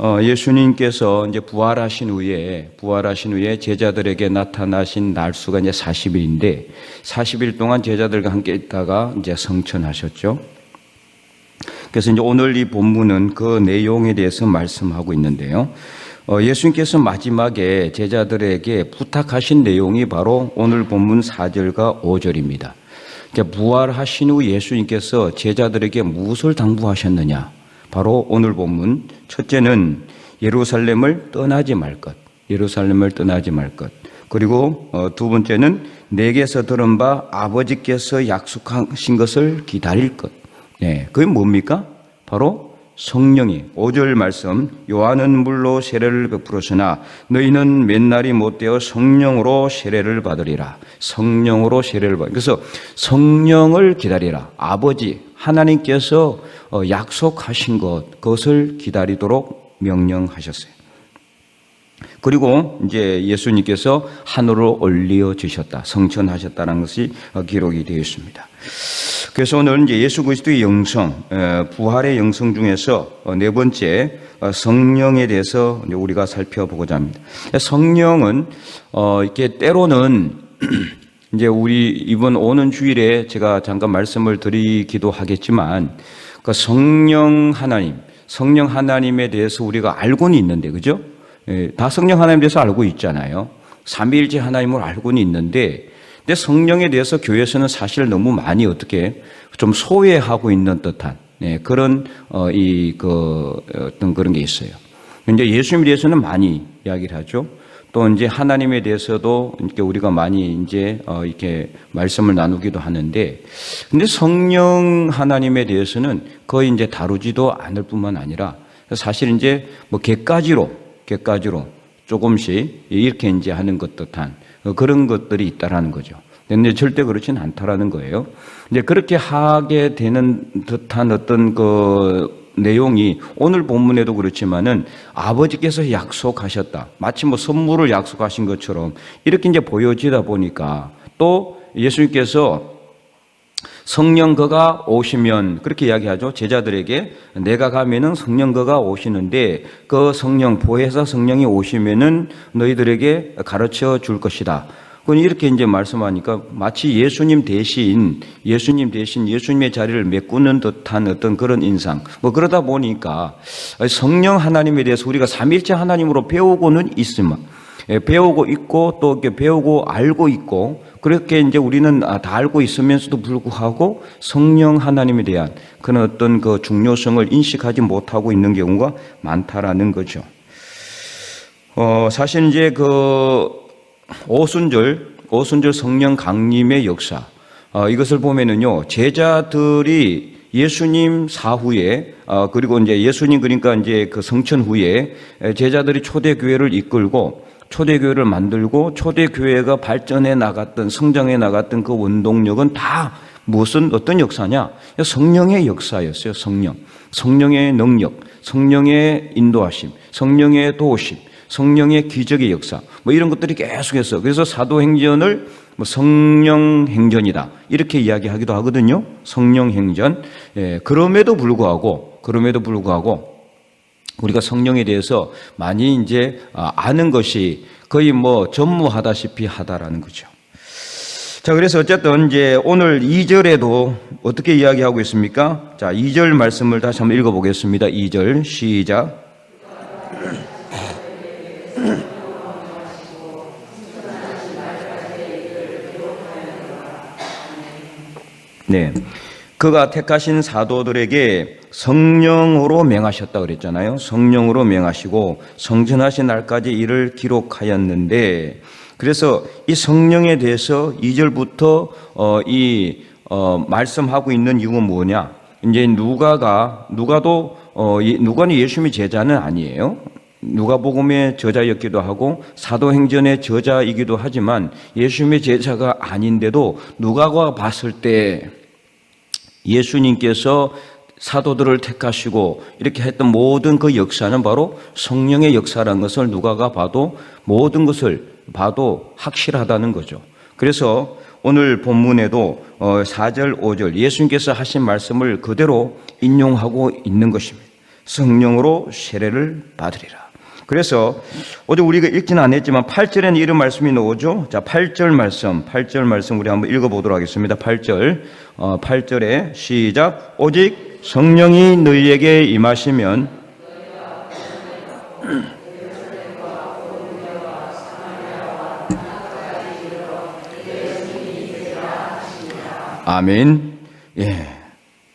어, 예수님께서 이제 부활하신 후에 부활하신 후에 제자들에게 나타나신 날수가 이제 40일인데 40일 동안 제자들과 함께 있다가 이제 성천하셨죠. 그래서 이제 오늘 이 본문은 그 내용에 대해서 말씀하고 있는데요. 어, 예수님께서 마지막에 제자들에게 부탁하신 내용이 바로 오늘 본문 4절과 5절입니다. 그러니까 부활하신 후 예수님께서 제자들에게 무엇을 당부하셨느냐? 바로 오늘 본문 첫째는 예루살렘을 떠나지 말 것. 예루살렘을 떠나지 말 것. 그리고 어, 두 번째는 내게서 들은 바 아버지께서 약속하신 것을 기다릴 것. 네, 그게 뭡니까? 바로 성령이 5절 말씀 요한은 물로 세례를 베풀었으나 너희는 맨날이 못되어 성령으로 세례를 받으리라. 성령으로 세례를 받. 그래서 성령을 기다리라. 아버지 하나님께서 어, 약속하신 것 그것을 기다리도록 명령하셨어요. 그리고 이제 예수님께서 하늘로 올려 주셨다 성천하셨다는 것이 어, 기록이 되어 있습니다. 그래서 오늘 이제 예수 그리스도의 영성, 부활의 영성 중에서 어, 네 번째 어, 성령에 대해서 우리가 살펴보고자 합니다. 성령은 어, 이렇게 때로는 이제 우리 이번 오는 주일에 제가 잠깐 말씀을 드리기도 하겠지만 그 성령 하나님, 성령 하나님에 대해서 우리가 알고는 있는데 그죠? 예, 다 성령 하나님에 대해서 알고 있잖아요. 삼위일체 하나님을 알고는 있는데 근데 성령에 대해서 교회에서는 사실 너무 많이 어떻게 좀 소외하고 있는 듯한 네, 그런 어, 이그 어떤 그런 게 있어요. 이제 예수님에 대해서는 많이 이야기를 하죠. 또 이제 하나님에 대해서도 이렇게 우리가 많이 이제 어, 이렇게 말씀을 나누기도 하는데, 근데 성령 하나님에 대해서는 거의 이제 다루지도 않을 뿐만 아니라 사실 이제 뭐 개까지로 개까지로 조금씩 이렇게 이제 하는 것 듯한 그런 것들이 있다라는 거죠. 근데 절대 그렇지는 않다라는 거예요. 이제 그렇게 하게 되는 듯한 어떤 그 내용이 오늘 본문에도 그렇지만은 아버지께서 약속하셨다. 마치 뭐 선물을 약속하신 것처럼 이렇게 이제 보여지다 보니까 또 예수님께서 성령 그가 오시면 그렇게 이야기하죠. 제자들에게 내가 가면은 성령 그가 오시는데 그 성령 보혜사 성령이 오시면은 너희들에게 가르쳐 줄 것이다. 그건 이렇게 이제 말씀하니까 마치 예수님 대신 예수님 대신 예수님의 자리를 메꾸는 듯한 어떤 그런 인상. 뭐 그러다 보니까 성령 하나님에 대해서 우리가 삼일체 하나님으로 배우고는 있으면 예, 배우고 있고 또 이렇게 배우고 알고 있고 그렇게 이제 우리는 아, 다 알고 있으면서도 불구하고 성령 하나님에 대한 그런 어떤 그 중요성을 인식하지 못하고 있는 경우가 많다라는 거죠. 어, 사실 이제 그 오순절, 오순절 성령 강림의 역사, 어, 이것을 보면은요, 제자들이 예수님 사후에, 어, 그리고 이제 예수님 그러니까 이제 그 성천 후에 제자들이 초대 교회를 이끌고 초대교회를 만들고 초대교회가 발전해 나갔던, 성장해 나갔던 그 원동력은 다 무슨 어떤 역사냐? 성령의 역사였어요, 성령. 성령의 능력, 성령의 인도하심, 성령의 도우심, 성령의 기적의 역사, 뭐 이런 것들이 계속해서 그래서 사도행전을 뭐 성령 행전이다 이렇게 이야기하기도 하거든요. 성령 행전. 예, 그럼에도 불구하고 그럼에도 불구하고 우리가 성령에 대해서 많이 이제 아, 아는 것이 거의 뭐 전무하다시피 하다라는 거죠. 자, 그래서 어쨌든 이제 오늘 2절에도 어떻게 이야기하고 있습니까? 자, 2절 말씀을 다시 한번 읽어 보겠습니다. 2절 시작. 네. 그가 택하신 사도들에게 성령으로 명하셨다 그랬잖아요. 성령으로 명하시고 성전하신 날까지 이를 기록하였는데 그래서 이 성령에 대해서 2절부터 어, 이 어, 말씀하고 있는 이유가 뭐냐? 이제 누가가 누가도 어, 누가는 예수님의 제자는 아니에요. 누가복음의 저자였기도 하고 사도행전의 저자이기도 하지만 예수님의 제자가 아닌데도 누가가 봤을 때 예수님께서 사도들을 택하시고 이렇게 했던 모든 그 역사는 바로 성령의 역사라는 것을 누가가 봐도 모든 것을 봐도 확실하다는 거죠. 그래서 오늘 본문에도 4절, 어, 5절 예수님께서 하신 말씀을 그대로 인용하고 있는 것입니다. 성령으로 세례를 받으리라. 그래서 어제 우리가 읽지는 않았지만 8절에는 이런 말씀이 나오죠. 자, 8절 말씀, 8절 말씀 우리 한번 읽어보도록 하겠습니다. 8절, 어, 8절에 시작. 오직 성령이 너희에게 임하시면 아멘. 예.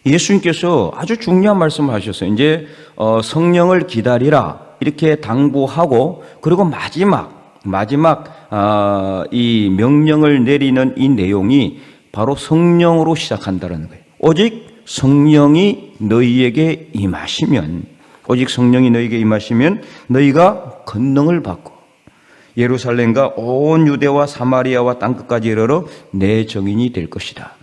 예수님께서 아주 중요한 말씀을 하셨어요. 이제 어, 성령을 기다리라 이렇게 당부하고 그리고 마지막 마지막 아, 이 명령을 내리는 이 내용이 바로 성령으로 시작한다는 거예요. 오직 성령이 너희에게 임하시면 오직 성령이 너희에게 임하시면 너희가 권능을 받고 예루살렘과 온 유대와 사마리아와 땅 끝까지 이르러 내 정인이 될 것이다.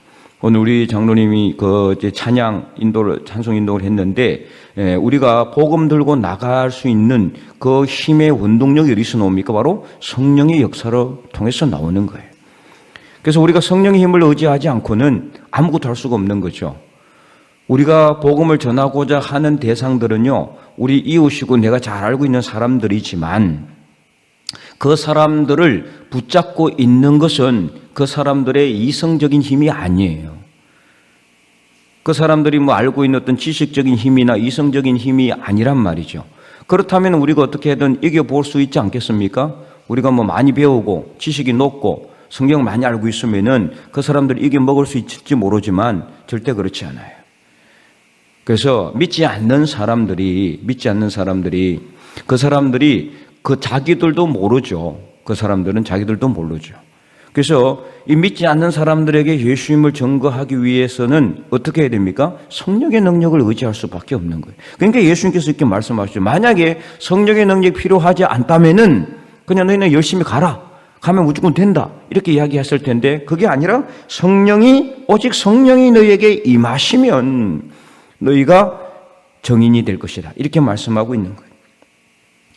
오늘 우리 장로님이 그 찬양 인도를 찬송 인도를 했는데 에, 우리가 복음 들고 나갈 수 있는 그 힘의 원동력이 어디서 나옵니까? 바로 성령의 역사로 통해서 나오는 거예요. 그래서 우리가 성령의 힘을 의지하지 않고는 아무것도 할 수가 없는 거죠. 우리가 복음을 전하고자 하는 대상들은요, 우리 이웃이고 내가 잘 알고 있는 사람들이지만 그 사람들을 붙잡고 있는 것은 그 사람들의 이성적인 힘이 아니에요. 그 사람들이 뭐 알고 있는 어떤 지식적인 힘이나 이성적인 힘이 아니란 말이죠. 그렇다면 우리가 어떻게든 이겨볼 수 있지 않겠습니까? 우리가 뭐 많이 배우고 지식이 높고 성경을 많이 알고 있으면은 그 사람들을 이겨먹을 수 있을지 모르지만 절대 그렇지 않아요. 그래서 믿지 않는 사람들이, 믿지 않는 사람들이 그 사람들이 그 자기들도 모르죠. 그 사람들은 자기들도 모르죠. 그래서 이 믿지 않는 사람들에게 예수님을 증거하기 위해서는 어떻게 해야 됩니까? 성령의 능력을 의지할 수밖에 없는 거예요. 그러니까 예수님께서 이렇게 말씀하시죠. 만약에 성령의 능력이 필요하지 않다면은 그냥 너희는 열심히 가라. 가면 무조건 된다. 이렇게 이야기했을 텐데 그게 아니라 성령이 오직 성령이 너희에게 임하시면 너희가 정인이 될 것이다. 이렇게 말씀하고 있는 거예요.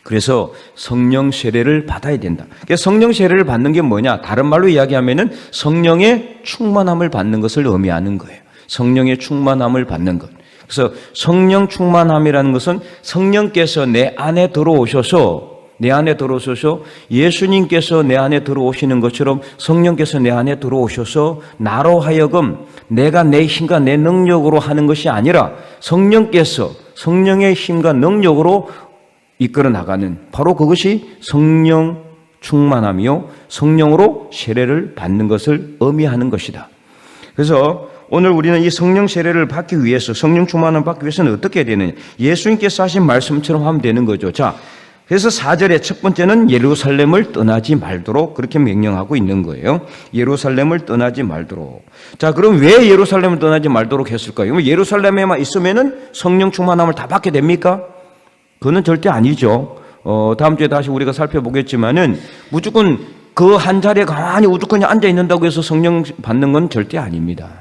그래서 성령 세례를 받아야 된다. 그러니까 성령 세례를 받는 게 뭐냐? 다른 말로 이야기하면은 성령의 충만함을 받는 것을 의미하는 거예요. 성령의 충만함을 받는 것. 그래서 성령 충만함이라는 것은 성령께서 내 안에 들어오셔서 내 안에 들어오셔서 예수님께서 내 안에 들어오시는 것처럼 성령께서 내 안에 들어오셔서 나로 하여금 내가 내 힘과 내 능력으로 하는 것이 아니라 성령께서 성령의 힘과 능력으로 이끌어 나가는 바로 그것이 성령 충만함이요 성령으로 세례를 받는 것을 의미하는 것이다. 그래서 오늘 우리는 이 성령 세례를 받기 위해서 성령 충만함을 받기 위해서는 어떻게 해야 되느냐? 예수님께서 하신 말씀처럼 하면 되는 거죠. 자, 그래서 4절의 첫 번째는 예루살렘을 떠나지 말도록 그렇게 명령하고 있는 거예요. 예루살렘을 떠나지 말도록. 자, 그럼 왜 예루살렘을 떠나지 말도록 했을까요? 예루살렘에만 있으면은 성령 충만함을 다 받게 됩니까? 그거는 절대 아니죠. 어, 다음 주에 다시 우리가 살펴보겠지만은 무조건 그 한 자리에 가만히 우두커니 앉아 있는다고 해서 성령 받는 건 절대 아닙니다.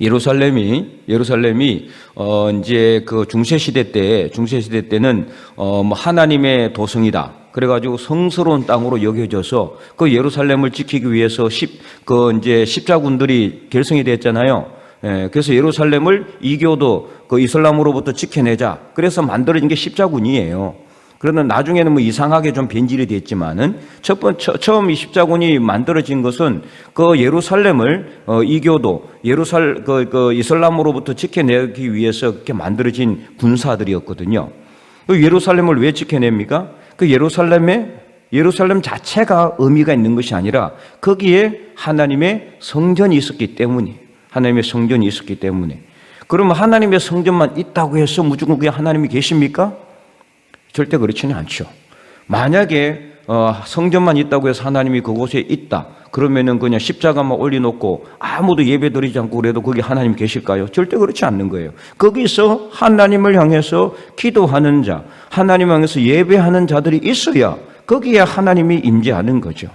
예루살렘이 예루살렘이 어 이제 그 중세 시대 때 중세 시대 때는 어 뭐 하나님의 도성이다. 그래 가지고 성스러운 땅으로 여겨져서 그 예루살렘을 지키기 위해서 십그 이제 십자군들이 결성이 됐잖아요. 예, 그래서 예루살렘을 이교도 그 이슬람으로부터 지켜내자. 그래서 만들어진 게 십자군이에요. 그러나 나중에는 뭐 이상하게 좀 변질이 됐지만은 첫 번, 처 음 이 십자군이 만들어진 것은 그 예루살렘을 어, 이교도 예루살, 그, 그 이슬람으로부터 지켜내기 위해서 이렇게 만들어진 군사들이었거든요. 그 예루살렘을 왜 지켜냅니까? 그 예루살렘에 예루살렘 자체가 의미가 있는 것이 아니라 거기에 하나님의 성전이 있었기 때문이에요. 하나님의 성전이 있었기 때문에. 그러면 하나님의 성전만 있다고 해서 무조건 그게 하나님이 계십니까? 절대 그렇지는 않죠. 만약에 어, 성전만 있다고 해서 하나님이 그곳에 있다. 그러면은 그냥 십자가만 올려놓고 아무도 예배 드리지 않고 그래도 거기 하나님 계실까요? 절대 그렇지 않는 거예요. 거기서 하나님을 향해서 기도하는 자, 하나님 향해서 예배하는 자들이 있어야 거기에 하나님이 임재하는 거죠.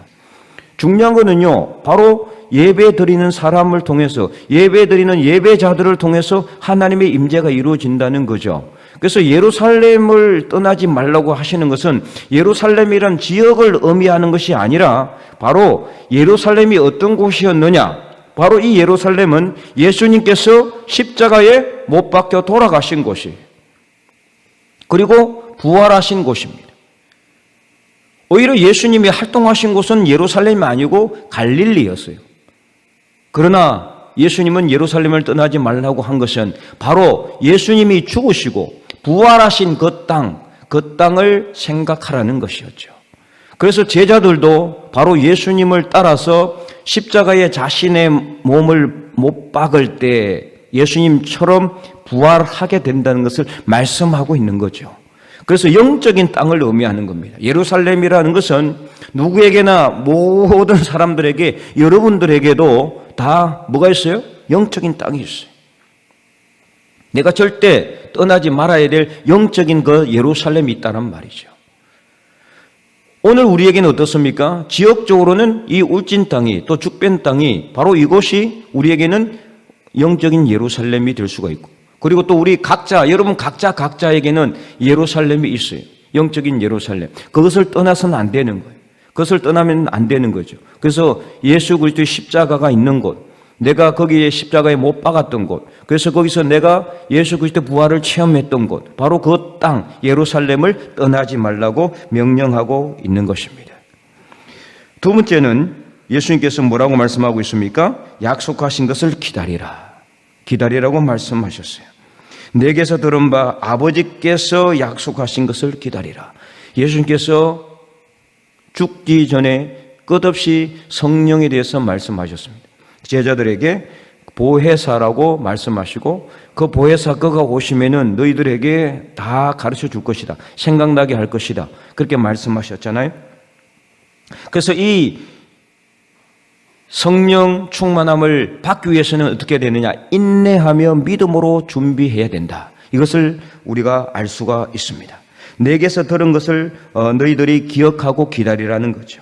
중요한 거는요, 바로 예배 드리는 사람을 통해서, 예배 드리는 예배자들을 통해서 하나님의 임재가 이루어진다는 거죠. 그래서 예루살렘을 떠나지 말라고 하시는 것은 예루살렘이란 지역을 의미하는 것이 아니라 바로 예루살렘이 어떤 곳이었느냐. 바로 이 예루살렘은 예수님께서 십자가에 못 박혀 돌아가신 곳이 그리고 부활하신 곳입니다. 오히려 예수님이 활동하신 곳은 예루살렘이 아니고 갈릴리였어요. 그러나 예수님은 예루살렘을 떠나지 말라고 한 것은 바로 예수님이 죽으시고 부활하신 그 땅, 그 땅을 생각하라는 것이었죠. 그래서 제자들도 바로 예수님을 따라서 십자가에 자신의 몸을 못 박을 때 예수님처럼 부활하게 된다는 것을 말씀하고 있는 거죠. 그래서 영적인 땅을 의미하는 겁니다. 예루살렘이라는 것은 누구에게나 모든 사람들에게 여러분들에게도 다 뭐가 있어요? 영적인 땅이 있어요. 내가 절대 떠나지 말아야 될 영적인 그 예루살렘이 있다는 말이죠. 오늘 우리에게는 어떻습니까? 지역적으로는 이 울진 땅이 또 죽변 땅이 바로 이곳이 우리에게는 영적인 예루살렘이 될 수가 있고 그리고 또 우리 각자 여러분 각자 각자에게는 예루살렘이 있어요. 영적인 예루살렘. 그것을 떠나서는 안 되는 거예요. 그것을 떠나면 안 되는 거죠. 그래서 예수 그리스도의 십자가가 있는 곳, 내가 거기에 십자가에 못 박았던 곳, 그래서 거기서 내가 예수 그리스도 부활을 체험했던 곳, 바로 그 땅 예루살렘을 떠나지 말라고 명령하고 있는 것입니다. 두 번째는 예수님께서 뭐라고 말씀하고 있습니까? 약속하신 것을 기다리라. 기다리라고 말씀하셨어요. 내게서 들은 바 아버지께서 약속하신 것을 기다리라. 예수님께서 죽기 전에 끝없이 성령에 대해서 말씀하셨습니다. 제자들에게 보혜사라고 말씀하시고 그 보혜사 그가 오시면은 너희들에게 다 가르쳐 줄 것이다. 생각나게 할 것이다. 그렇게 말씀하셨잖아요. 그래서 이 성령 충만함을 받기 위해서는 어떻게 되느냐? 인내하며 믿음으로 준비해야 된다. 이것을 우리가 알 수가 있습니다. 내게서 들은 것을 어, 너희들이 기억하고 기다리라는 거죠.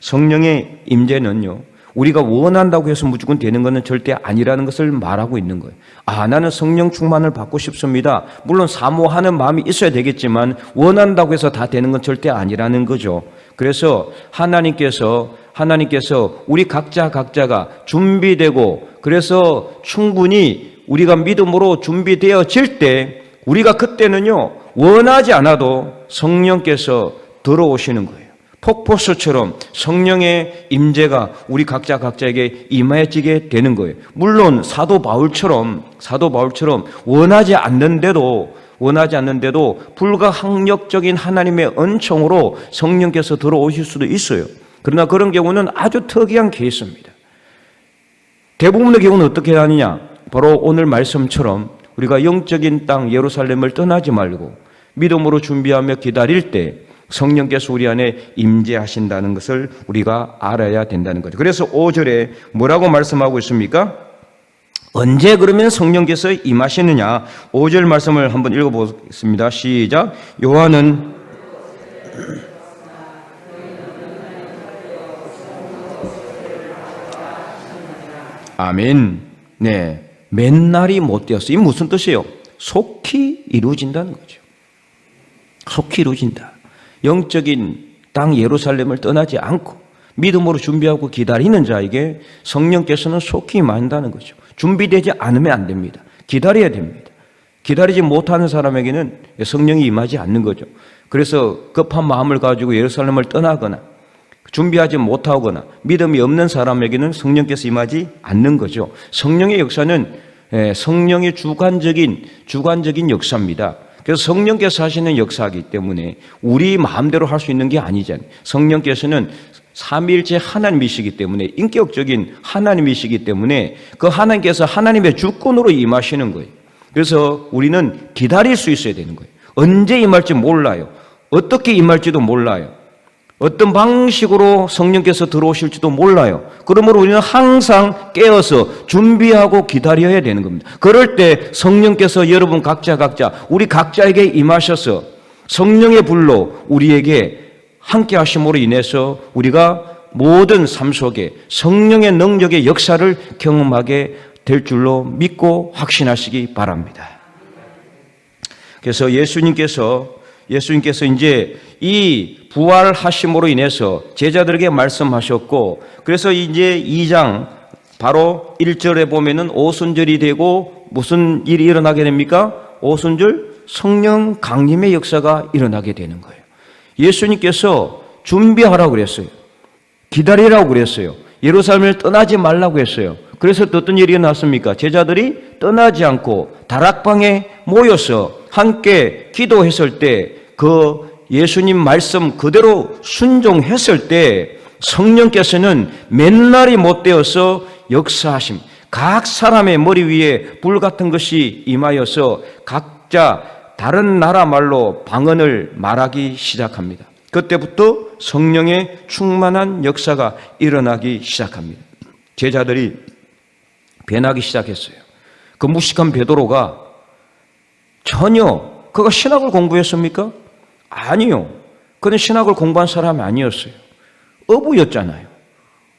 성령의 임재는요. 우리가 원한다고 해서 무조건 되는 것은 절대 아니라는 것을 말하고 있는 거예요. 아, 나는 성령 충만을 받고 싶습니다. 물론 사모하는 마음이 있어야 되겠지만 원한다고 해서 다 되는 건 절대 아니라는 거죠. 그래서 하나님께서 하나님께서 우리 각자 각자가 준비되고 그래서 충분히 우리가 믿음으로 준비되어질 때 우리가 그때는요 원하지 않아도 성령께서 들어오시는 거예요. 폭포수처럼 성령의 임재가 우리 각자 각자에게 임하여지게 되는 거예요. 물론 사도 바울처럼 사도 바울처럼 원하지 않는데도 원하지 않는데도 불가항력적인 하나님의 은총으로 성령께서 들어오실 수도 있어요. 그러나 그런 경우는 아주 특이한 케이스입니다. 대부분의 경우는 어떻게 하느냐? 바로 오늘 말씀처럼 우리가 영적인 땅 예루살렘을 떠나지 말고 믿음으로 준비하며 기다릴 때 성령께서 우리 안에 임재하신다는 것을 우리가 알아야 된다는 거죠. 그래서 5절에 뭐라고 말씀하고 있습니까? 언제 그러면 성령께서 임하시느냐? 5절 말씀을 한번 읽어보겠습니다. 시작. 요한은 아멘. 네. 맨날이 못 되었어. 이 무슨 뜻이에요? 속히 이루어진다는 거죠. 속히 이루어진다. 영적인 땅 예루살렘을 떠나지 않고 믿음으로 준비하고 기다리는 자에게 성령께서는 속히 임한다는 거죠. 준비되지 않으면 안 됩니다. 기다려야 됩니다. 기다리지 못하는 사람에게는 성령이 임하지 않는 거죠. 그래서 급한 마음을 가지고 예루살렘을 떠나거나 준비하지 못하거나 믿음이 없는 사람에게는 성령께서 임하지 않는 거죠. 성령의 역사는 예, 성령의 주관적인 주관적인 역사입니다. 그래서 성령께서 하시는 역사이기 때문에 우리 마음대로 할 수 있는 게 아니잖아요. 성령께서는 삼일째 하나님이시기 때문에 인격적인 하나님이시기 때문에 그 하나님께서 하나님의 주권으로 임하시는 거예요. 그래서 우리는 기다릴 수 있어야 되는 거예요. 언제 임할지 몰라요. 어떻게 임할지도 몰라요. 어떤 방식으로 성령께서 들어오실지도 몰라요. 그러므로 우리는 항상 깨어서 준비하고 기다려야 되는 겁니다. 그럴 때 성령께서 여러분 각자 각자 우리 각자에게 임하셔서 성령의 불로 우리에게 함께 하심으로 인해서 우리가 모든 삶 속에 성령의 능력의 역사를 경험하게 될 줄로 믿고 확신하시기 바랍니다. 그래서 예수님께서 예수님께서 이제 이 부활하심으로 인해서 제자들에게 말씀하셨고 그래서 이제 2장 바로 1절에 보면은 오순절이 되고 무슨 일이 일어나게 됩니까? 오순절 성령 강림의 역사가 일어나게 되는 거예요. 예수님께서 준비하라고 그랬어요. 기다리라고 그랬어요. 예루살렘을 떠나지 말라고 했어요. 그래서 또 어떤 일이 났습니까? 제자들이 떠나지 않고 다락방에 모여서 함께 기도했을 때 그 예수님 말씀 그대로 순종했을 때 성령께서는 맨날이 못 되어서 역사하심. 각 사람의 머리 위에 불 같은 것이 임하여서 각자 다른 나라 말로 방언을 말하기 시작합니다. 그때부터 성령의 충만한 역사가 일어나기 시작합니다. 제자들이 변하기 시작했어요. 그 무식한 베드로가 전혀 그가 신학을 공부했습니까? 아니요. 그는 신학을 공부한 사람이 아니었어요. 어부였잖아요.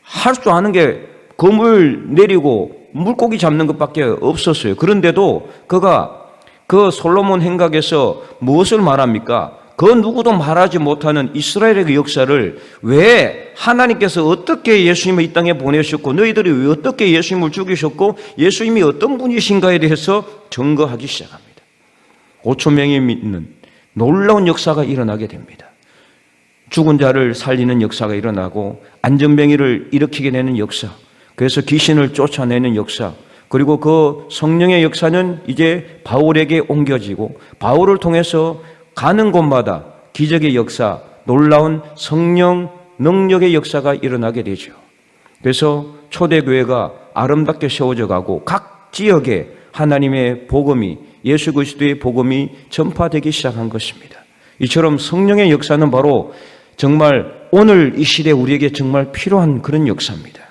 할 줄 아는 게 검을 내리고 물고기 잡는 것밖에 없었어요. 그런데도 그가 그 솔로몬 행각에서 무엇을 말합니까? 그 누구도 말하지 못하는 이스라엘의 그 역사를 왜 하나님께서 어떻게 예수님을 이 땅에 보내셨고 너희들이 왜 어떻게 예수님을 죽이셨고 예수님이 어떤 분이신가에 대해서 증거하기 시작합니다. 5천 명이 믿는 놀라운 역사가 일어나게 됩니다. 죽은 자를 살리는 역사가 일어나고 안전병이를 일으키게 되는 역사, 그래서 귀신을 쫓아내는 역사, 그리고 그 성령의 역사는 이제 바울에게 옮겨지고 바울을 통해서 가는 곳마다 기적의 역사, 놀라운 성령 능력의 역사가 일어나게 되죠. 그래서 초대교회가 아름답게 세워져 가고 각 지역에 하나님의 복음이 예수 그리스도의 복음이 전파되기 시작한 것입니다. 이처럼 성령의 역사는 바로 정말 오늘 이 시대 우리에게 정말 필요한 그런 역사입니다.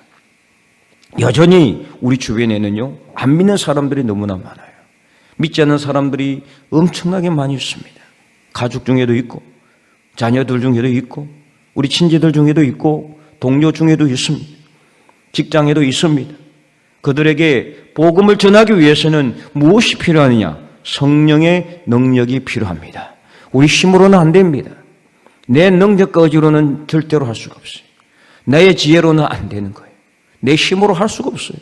여전히 우리 주변에는요, 안 믿는 사람들이 너무나 많아요. 믿지 않는 사람들이 엄청나게 많이 있습니다. 가족 중에도 있고, 자녀들 중에도 있고, 우리 친지들 중에도 있고, 동료 중에도 있습니다. 직장에도 있습니다. 그들에게 복음을 전하기 위해서는 무엇이 필요하느냐? 성령의 능력이 필요합니다. 우리 힘으로는 안 됩니다. 내 능력과 의지로는 절대로 할 수가 없어요. 나의 지혜로는 안 되는 거예요. 내 힘으로 할 수가 없어요.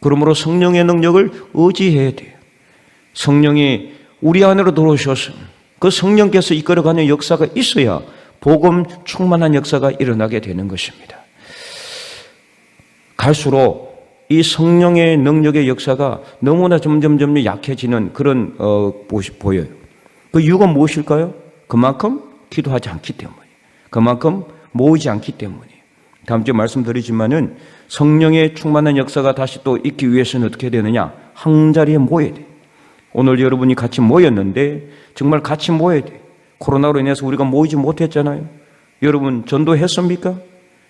그러므로 성령의 능력을 의지해야 돼요. 성령이 우리 안으로 들어오셔서 그 성령께서 이끌어가는 역사가 있어야 복음 충만한 역사가 일어나게 되는 것입니다. 갈수록 이 성령의 능력의 역사가 너무나 점점점 약해지는 그런 어, 보여요. 그 이유가 무엇일까요? 그만큼 기도하지 않기 때문이에요. 그만큼 모으지 않기 때문이에요. 다음 주에 말씀드리지만은 성령의 충만한 역사가 다시 또 있기 위해서는 어떻게 되느냐? 한 자리에 모여야 돼. 오늘 여러분이 같이 모였는데 정말 같이 모여야 돼. 코로나로 인해서 우리가 모이지 못했잖아요. 여러분 전도했습니까?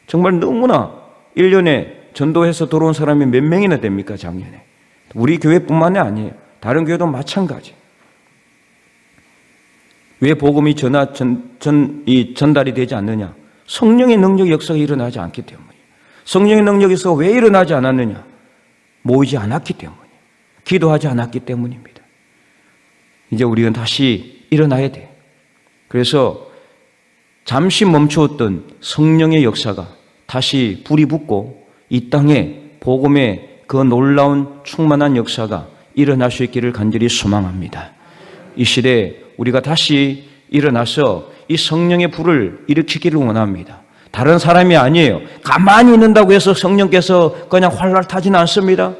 정말 너무나 1년에 전도해서 들어온 사람이 몇 명이나 됩니까, 작년에? 우리 교회뿐만이 아니에요. 다른 교회도 마찬가지. 왜 복음이 전하, 전, 전, 이 전달이 되지 않느냐? 성령의 능력 역사가 일어나지 않기 때문이에요. 성령의 능력에서 왜 일어나지 않았느냐? 모이지 않았기 때문이에요. 기도하지 않았기 때문입니다. 이제 우리는 다시 일어나야 돼. 그래서 잠시 멈추었던 성령의 역사가 다시 불이 붙고 이 땅에 복음의 그 놀라운 충만한 역사가 일어날 수 있기를 간절히 소망합니다. 이 시대에 우리가 다시 일어나서 이 성령의 불을 일으키기를 원합니다. 다른 사람이 아니에요. 가만히 있는다고 해서 성령께서 그냥 활활 타지는 않습니다.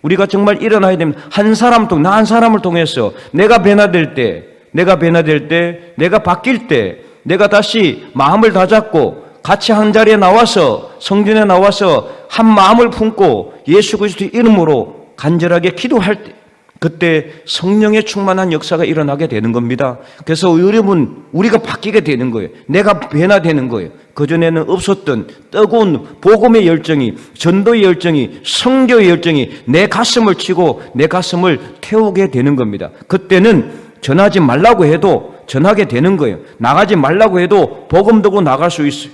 우리가 정말 일어나야 됩니다. 한 사람 통, 나 한 사람을 통해서 내가 변화될 때, 내가 변화될 때, 내가 바뀔 때, 내가 다시 마음을 다잡고 같이 한 자리에 나와서 성전에 나와서 한 마음을 품고 예수 그리스도 이름으로 간절하게 기도할 때 그때 성령의 충만한 역사가 일어나게 되는 겁니다. 그래서 여러분 우리가 바뀌게 되는 거예요. 내가 변화되는 거예요. 그 전에는 없었던 뜨거운 복음의 열정이 전도의 열정이 성교의 열정이 내 가슴을 치고 내 가슴을 태우게 되는 겁니다. 그때는 전하지 말라고 해도 전하게 되는 거예요. 나가지 말라고 해도 복음 듣고 나갈 수 있어요.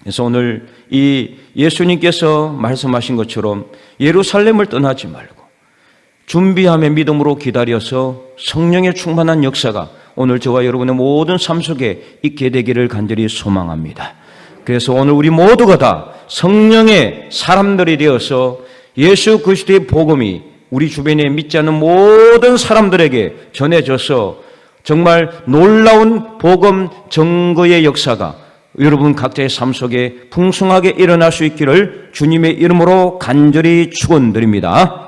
그래서 오늘 이 예수님께서 말씀하신 것처럼 예루살렘을 떠나지 말고 준비함의 믿음으로 기다려서 성령의 충만한 역사가 오늘 저와 여러분의 모든 삶 속에 있게 되기를 간절히 소망합니다. 그래서 오늘 우리 모두가 다 성령의 사람들이 되어서 예수 그리스도의 복음이 우리 주변에 믿지 않는 모든 사람들에게 전해져서 정말 놀라운 복음 증거의 역사가 여러분 각자의 삶 속에 풍성하게 일어날 수 있기를 주님의 이름으로 간절히 축원드립니다.